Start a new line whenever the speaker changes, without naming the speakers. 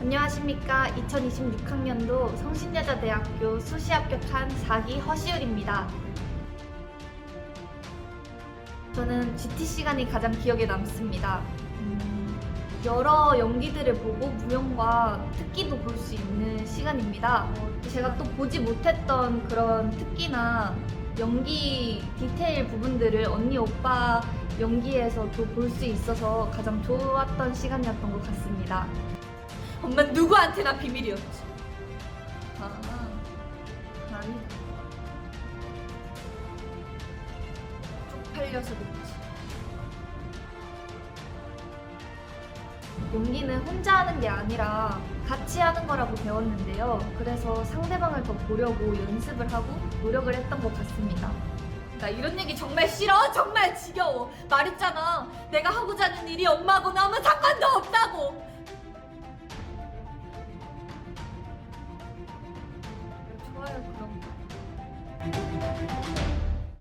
안녕하십니까. 2026학년도 성신여자대학교 수시 합격한 4기 허시율입니다. 저는 GT 시간이 가장 기억에 남습니다. 음, 여러 연기들을 보고 무용과 특기도 볼 수 있는 시간입니다. 어, 제가 또 보지 못했던 그런 특기나 연기 디테일 부분들을 언니 오빠 연기에서도 볼수 있어서 가장 좋았던 시간이었던 것 같습니다. 엄마 누구한테나 비밀이었지. 아, 아니. 쪽팔려서 그렇지. 연기는 혼자 하는 게 아니라 같이 하는 거라고 배웠는데요. 그래서 상대방을 더 보려고 연습을 하고 노력을 했던 것 같습니다. 나 이런 얘기 정말 싫어. 정말 지겨워. 말했잖아. 내가 하고자 하는 일이 엄마하고는 아무 상 Thank you.